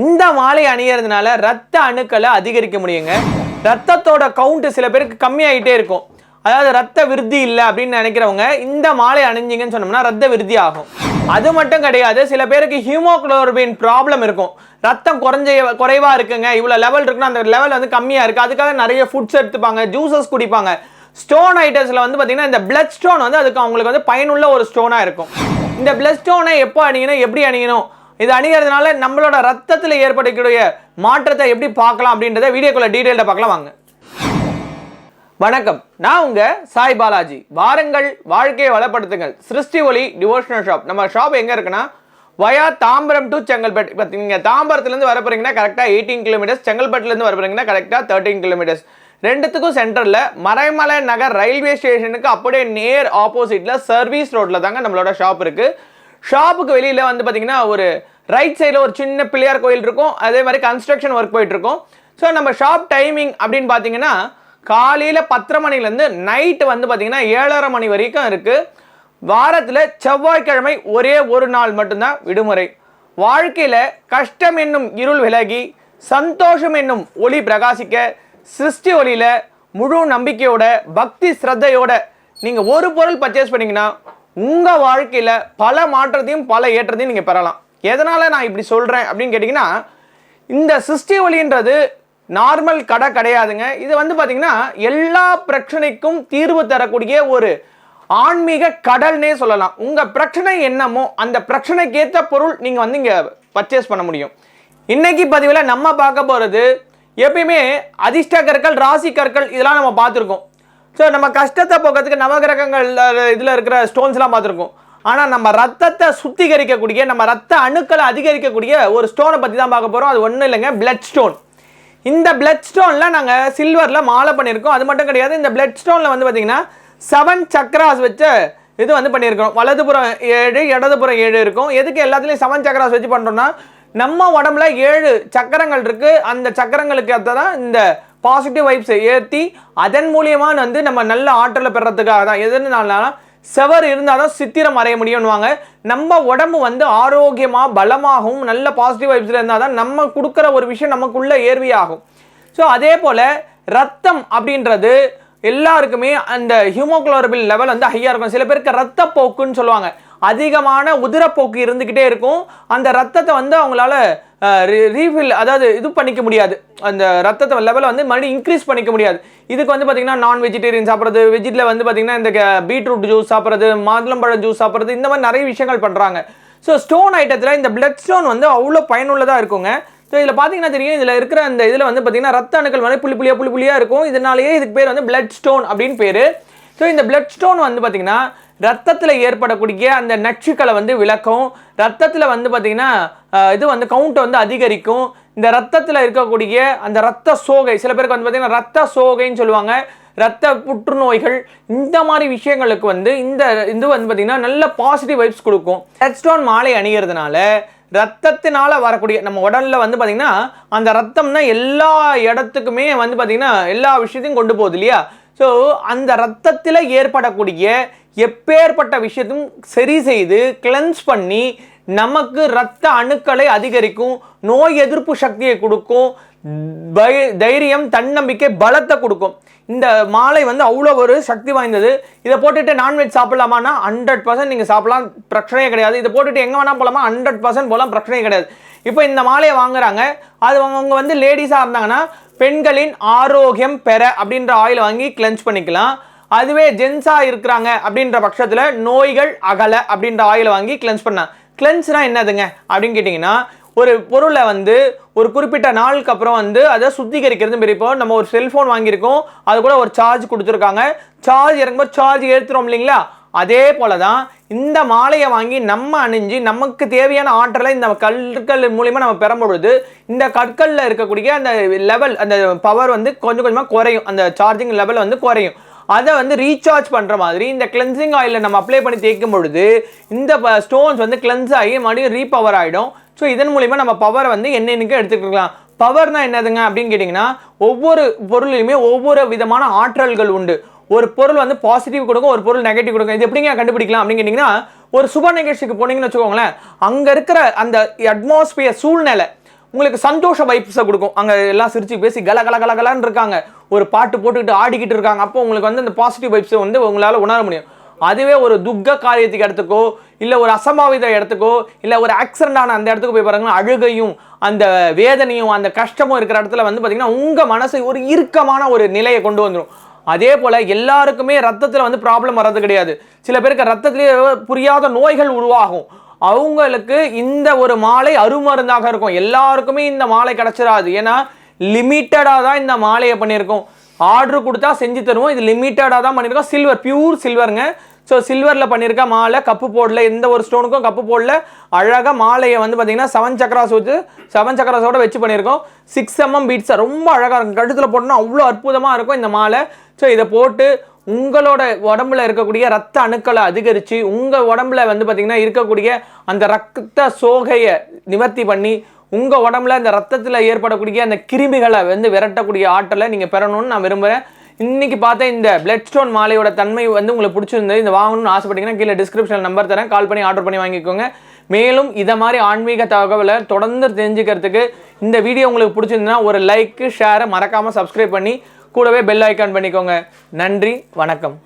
இந்த மாலை அணியறதுனால ரத்த அணுக்களை அதிகரிக்க முடியுங்க. ரத்தத்தோட கவுண்ட் சில பேருக்கு கம்மியாயிட்டே இருக்கும். அதாவது ரத்த விருத்தி இல்லை அப்படின்னு நினைக்கிறவங்க இந்த மாலை அணிஞ்சிங்கன்னு சொன்னோம்னா ரத்த விருத்தி ஆகும். அது மட்டும் கிடையாது சில பேருக்கு ஹியூமோகுளோபின் ப்ராப்ளம் இருக்கும். ரத்தம் குறைஞ்ச குறைவாக இருக்குங்க. இவ்வளோ லெவல் இருக்குன்னா அந்த லெவல் வந்து கம்மியாக இருக்குது அதுக்காக நிறைய ஃபுட்ஸ் எடுத்துப்பாங்க ஜூசஸ் குடிப்பாங்க. ஸ்டோன் ஐட்டம்ஸில் வந்து பார்த்திங்கன்னா இந்த பிளட் ஸ்டோன் வந்து அதுக்கு அவங்களுக்கு வந்து பயனுள்ள ஒரு ஸ்டோனாக இருக்கும். இந்த பிளட் ஸ்டோனை எப்போ அணியணும் எப்படி அணியணும்? இது அணிகிறதுனால நம்மளோட ரத்தத்தில் ஏற்படக்கூடிய மாற்றத்தை எப்படி பார்க்கலாம் அப்படின்றத வீடியோக்குள்ள டீட்டெயில்டாக பார்க்கலாம் வாங்க. வணக்கம். நான் உங்க சாய் பாலாஜி. வாருங்கள் வாழ்க்கையை வளப்படுத்துங்கள். சிருஷ்டி ஒளி டிவோஷனல் ஷாப் நம்ம ஷாப் எங்க இருக்குன்னா வயா தாம்பரம் டு செங்கல்பட்டு இப்போ நீங்கள் தாம்பரத்துலேருந்து வர போறீங்கன்னா கரெக்டாக எயிட்டீன் கிலோமீட்டர்ஸ் செங்கல்பட்டுலேருந்து வர போறீங்கன்னா கரெக்டாக தேர்ட்டீன் கிலோமீட்டர்ஸ் ரெண்டுத்துக்கும் சென்டரில் மறைமலை நகர் ரயில்வே ஸ்டேஷனுக்கு அப்படியே நேர் ஆப்போசிட்டில் சர்வீஸ் ரோட்டில் தாங்க நம்மளோட ஷாப் இருக்குது ஷாப்புக்கு வெளியில் வந்து பார்த்தீங்கன்னா ஒரு ரைட் சைடில் ஒரு சின்ன பிள்ளையார் கோயில் இருக்கும். அதே மாதிரி கன்ஸ்ட்ரக்ஷன் ஒர்க் போயிட்டுருக்கும். ஸோ நம்ம ஷாப் டைமிங் அப்படின்னு பார்த்தீங்கன்னா காலையில் பத்தரை மணிலேருந்து நைட்டு வந்து பார்த்தீங்கன்னா ஏழரை மணி வரைக்கும் இருக்குது வாரத்தில் செவ்வாய்க்கிழமை ஒரே ஒரு நாள் மட்டும்தான் விடுமுறை. வாழ்க்கையில் கஷ்டம் என்னும் இருள் விலகி சந்தோஷம் என்னும் ஒளி பிரகாசிக்க சிருஷ்டி ஒளியில் முழு நம்பிக்கையோட பக்தி ஸ்ரத்தையோட நீங்கள் ஒரு பொருள் பர்ச்சேஸ் பண்ணீங்கன்னா உங்கள் வாழ்க்கையில் பல மாற்றத்தையும் பல ஏற்றத்தையும் நீங்கள் பெறலாம். எதனால் நான் இப்படி சொல்கிறேன் அப்படின்னு கேட்டிங்கன்னா இந்த சிஸ்டி ஒலின்றது நார்மல் கடை கிடையாதுங்க. இது வந்து பார்த்திங்கன்னா எல்லா பிரச்சனைக்கும் தீர்வு தரக்கூடிய ஒரு ஆன்மீக கடல்னே சொல்லலாம். உங்கள் பிரச்சனை என்னமோ அந்த பிரச்சனைக்கேற்ற பொருள் நீங்கள் வந்து இங்கே பர்ச்சேஸ் பண்ண முடியும். இன்னைக்கு பதிவில் நம்ம பார்க்க போகிறது எப்பயுமே அதிர்ஷ்ட கற்கள் ராசி கற்கள் இதெல்லாம் நம்ம பார்த்துருக்கோம். ஸோ நம்ம கஷ்டத்தை போக்கிறதுக்கு நவகிரகங்கள் இதில் இருக்கிற ஸ்டோன்ஸ்லாம் பார்த்துருக்கோம். ஆனால் நம்ம ரத்தத்தை சுத்திகரிக்கக்கூடிய நம்ம ரத்த அணுக்களை அதிகரிக்கக்கூடிய ஒரு ஸ்டோனை பற்றி தான் பார்க்க போகிறோம் அது ஒன்றும் இல்லைங்க பிளட் ஸ்டோன் இந்த பிளட் ஸ்டோனில் நாங்கள் சில்வரில் மாலை பண்ணியிருக்கோம். அது மட்டும் கிடையாது இந்த பிளட் ஸ்டோனில் வந்து பார்த்திங்கன்னா செவன் சக்ராஸ் வச்ச இது வந்து பண்ணியிருக்கோம் வலதுபுறம் ஏழு இடதுபுறம் ஏழு இருக்கும். எதுக்கு எல்லாத்துலேயும் செவன் சக்கராஸ் வச்சு பண்ணுறோம்னா நம்ம உடம்புல ஏழு சக்கரங்கள் இருக்குது அந்த சக்கரங்களுக்கு ஏற்ற தான் இந்த பாசிட்டிவ் வைப்ஸை ஏற்றி அதன் மூலியமா வந்து நம்ம நல்ல ஆற்றலை பெறத்துக்காக தான் எதுனால செவர் இருந்தால் தான் சித்திரம் அறைய முடியும்னுவாங்க. நம்ம உடம்பு வந்து ஆரோக்கியமாக பலமாகவும் நல்ல பாசிட்டிவ் வைப்ஸில் இருந்தால் தான் நம்ம கொடுக்குற ஒரு விஷயம் நமக்குள்ள ஏர்வியாகும். ஸோ அதே போல் ரத்தம் அப்படின்றது எல்லாருக்குமே அந்த ஹியூமோகுளோரபில் லெவல் வந்து ஹையாக இருக்கும். சில பேருக்கு ரத்தப்போக்குன்னு சொல்லுவாங்க. அதிகமான உதிரப்போக்கு இருந்துக்கிட்டே இருக்கும். அந்த ரத்தத்தை வந்து அவங்களால ரீஃபில் அதாவது இது பண்ணிக்க முடியாது. அந்த ரத்தத்தை லெவலை வந்து மறுபடியும் இன்க்ரீஸ் பண்ணிக்க முடியாது. இதுக்கு வந்து பார்த்திங்கன்னா நான் வெஜிடேரியன் சாப்பிட்றது வெஜிட்டில் வந்து பார்த்திங்கன்னா இந்த பீட்ரூட் ஜூஸ் சாப்பிட்றது மாதுளம்பழம் ஜூஸ் சாப்பிட்றது இந்த மாதிரி நிறைய விஷயங்கள் பண்ணுறாங்க ஸோ ஸ்டோன் ஐட்டத்தில் இந்த பிளட் ஸ்டோன் வந்து அவ்வளோ பயனுள்ளதாக இருக்குங்க. ஸோ இதில் பார்த்தீங்கன்னா தெரியும் இதில் இருக்கிற அந்த இதில் வந்து பார்த்தீங்கன்னா ரத்த அணுக்கள் வந்து புள்ளி புள்ளியாக புள்ளி புள்ளியாக இருக்கும். இதனாலேயே இதுக்கு பேர் வந்து பிளட் ஸ்டோன் அப்படின்னு பேர். ஸோ இந்த பிளட் ஸ்டோன் வந்து பார்த்திங்கன்னா ரத்தத்தில் ஏற்படக்கூடிய அந்த நச்சுக்களை வந்து விளக்கும். ரத்தத்தில் வந்து பார்த்திங்கன்னா இது வந்து கவுண்ட்டை வந்து அதிகரிக்கும். இந்த ரத்தத்தில் இருக்கக்கூடிய அந்த ரத்த சோகை சில பேருக்கு வந்து பார்த்திங்கன்னா ரத்த சோகைன்னு சொல்லுவாங்க. ரத்த புற்றுநோய்கள் இந்த மாதிரி விஷயங்களுக்கு வந்து இந்த இது வந்து பார்த்திங்கன்னா நல்ல பாசிட்டிவ் வைப்ஸ் கொடுக்கும். ரெட்ஸ்டோன் மாலை அணிகிறதுனால ரத்தத்தினால் வரக்கூடிய நம்ம உடலில் வந்து பார்த்திங்கன்னா அந்த ரத்தம்னா எல்லா இடத்துக்குமே வந்து பார்த்திங்கன்னா எல்லா விஷயத்தையும் கொண்டு போகுது இல்லையா? ஸோ அந்த ரத்தத்தில் ஏற்படக்கூடிய எப்பேற்பட்ட விஷயத்தையும் சரி செய்து கிளென்ஸ் பண்ணி நமக்கு ரத்த அணுக்களை அதிகரிக்கும் நோய் எதிர்ப்பு சக்தியை கொடுக்கும் தைரியம் தன்னம்பிக்கை பலத்தை கொடுக்கும். இந்த மாலை வந்து அவ்வளோ ஒரு சக்தி வாய்ந்தது. இதை போட்டுட்டு நான்வெஜ் சாப்பிடலாமான்னா ஹண்ட்ரட் பர்சன்ட் நீங்கள் சாப்பிடலாம் பிரச்சனையே கிடையாது. இதை போட்டுட்டு எங்கே வேணால் போகலாமா ஹண்ட்ரட் பர்சன்ட் போகலாம் பிரச்சனையே கிடையாது. இப்போ இந்த மாலையை வாங்குறாங்க. அது அவங்க வந்து லேடிஸாக இருந்தாங்கன்னா பெண்களின் ஆரோக்கியம் பெற அப்படின்ற ஆயில் வாங்கி கிளென்ஸ் பண்ணிக்கலாம். அதுவே ஜென்ஸாக இருக்கிறாங்க அப்படின்ற பட்சத்தில் நோய்கள் அகல அப்படின்ற ஆயில் வாங்கி கிளென்ஸ் பண்ண. கிளென்ஸ்னா என்னதுங்க? அப்படின்னு கேட்டிங்கன்னா ஒரு பொருளை வந்து ஒரு குறிப்பிட்ட நாளுக்கு அப்புறம் வந்து அதை சுத்திகரிக்கிறது மாரி இப்போ நம்ம ஒரு செல்ஃபோன் வாங்கியிருக்கோம் அது கூட ஒரு சார்ஜ் கொடுத்துருக்காங்க. சார்ஜ் இறங்கும்போது சார்ஜ் ஏற்றுறோம் இல்லைங்களா? அதே போல தான் இந்த மாலையை வாங்கி நம்ம அணிஞ்சு நமக்கு தேவையான ஆற்றலை இந்த கற்கள் மூலிமா நம்ம பெறும் பொழுது இந்த கற்களில் இருக்கக்கூடிய அந்த லெவல் அந்த பவர் வந்து கொஞ்சம் கொஞ்சமாக குறையும். அந்த சார்ஜிங் லெவல் வந்து குறையும். அதை வந்து ரீசார்ஜ் பண்ணுற மாதிரி இந்த கிளென்சிங் ஆயிலில் நம்ம அப்ளை பண்ணி தேய்க்கும் பொழுது இந்த ஸ்டோன்ஸ் வந்து கிளென்ஸ் ஆகி மறுபடியும் ரீபவர் ஆகிடும் ஸோ இதன் மூலிமா நம்ம பவரை வந்து என்னென்னைக்கு எடுத்துக்கலாம்? பவர்னா என்னதுங்க அப்படின்னு கேட்டிங்கன்னா ஒவ்வொரு பொருளிலுமே ஒவ்வொரு விதமான ஆற்றல்கள் உண்டு. ஒரு பொருள் வந்து பாசிட்டிவ் கொடுக்கும் ஒரு பொருள் நெகட்டிவ் கொடுக்கும். இது எப்படிங்க கண்டுபிடிக்கலாம் அப்படின்னு கேட்டிங்கன்னா ஒரு சுப நிகழ்ச்சிக்கு போனீங்கன்னு வச்சுக்கோங்களேன் அங்கே இருக்கிற அந்த அட்மாஸ்பியர் சூழ்நிலை உங்களுக்கு சந்தோஷ வைப்ஸை கொடுக்கும். அங்கே எல்லாம் சிரிச்சு பேசி கல கல கல கலன்னு இருக்காங்க. ஒரு பாட்டு போட்டுக்கிட்டு ஆடிக்கிட்டு இருக்காங்க. அப்போ உங்களுக்கு வந்து அந்த பாசிட்டிவ் வைப்ஸை வந்து உங்களால் உணர முடியும். அதுவே ஒரு துக்க காரியத்துக்கு இடத்துக்கோ இல்லை ஒரு அசம்பாவித இடத்துக்கோ இல்லை ஒரு ஆக்சிடென்ட் ஆன அந்த இடத்துக்கு போய் பாருங்கன்னா அழுகையும் அந்த வேதனையும் அந்த கஷ்டமும் இருக்கிற இடத்துல வந்து பார்த்திங்கன்னா உங்கள் மனசை ஒரு இறுக்கமான ஒரு நிலையை கொண்டு வந்துடும் அதே போல் எல்லாருக்குமே ரத்தத்தில் வந்து ப்ராப்ளம் வர்றது கிடையாது. சில பேருக்கு ரத்தத்திலே புரியாத நோய்கள் உருவாகும். அவங்களுக்கு இந்த ஒரு மாலை அருமருந்தாக இருக்கும். எல்லாருக்குமே இந்த மாலை கிடைச்சிடாது ஏன்னா லிமிட்டடாக தான் இந்த மாலையை பண்ணியிருக்கோம். ஆர்டர் கொடுத்தா செஞ்சு தருவோம். இது லிமிட்டடாக தான் பண்ணியிருக்கோம். சில்வர் பியூர் சில்வருங்க ஸோ சில்வரில் பண்ணியிருக்க மாலை கப்பு போடல எந்த ஒரு ஸ்டோனுக்கும் கப்பு போடல. அழகாக மாலையை வந்து பார்த்தீங்கன்னா செவன் சக்கராஸ் வச்சு செவன் சக்கராஸோட வச்சு பண்ணியிருக்கோம். சிக்ஸ் எம்எம் பீட்ஸை ரொம்ப அழகாக இருக்கும். கழுத்தில் போட்டோம்னா அவ்வளோ அற்புதமாக இருக்கும் இந்த மாலை. ஸோ இதை போட்டு உங்களோட உடம்புல இருக்கக்கூடிய ரத்த அணுக்களை அதிகரித்து உங்கள் உடம்புல வந்து பார்த்திங்கன்னா இருக்கக்கூடிய அந்த ரத்த சோகையை நிவர்த்தி பண்ணி உங்கள் உடம்புல அந்த ரத்தத்தில் ஏற்படக்கூடிய அந்த கிருமிகளை வந்து விரட்டக்கூடிய ஆற்றலை நீங்கள் பெறணும்னு நான் விரும்புகிறேன் இன்னைக்கு பார்த்த இந்த பிளட் ஸ்டோன் மாலையோட தன்மை வந்து உங்களுக்கு பிடிச்சிருந்தது இந்த வாங்கணும்னு ஆசைப்பட்டீங்கன்னா கீழே டிஸ்கிரிப்ஷனில் நம்பர் தரேன். கால் பண்ணி ஆர்டர் பண்ணி வாங்கிக்கோங்க. மேலும் இதை மாதிரி ஆன்மீக தகவலை தொடர்ந்து தெரிஞ்சுக்கிறதுக்கு இந்த வீடியோ உங்களுக்கு பிடிச்சிருந்ததுன்னா ஒரு லைக்கு ஷேரை மறக்காமல் சப்ஸ்கிரைப் பண்ணி கூடவே பெல் ஐக்கான் பண்ணிக்கோங்க. நன்றி வணக்கம்.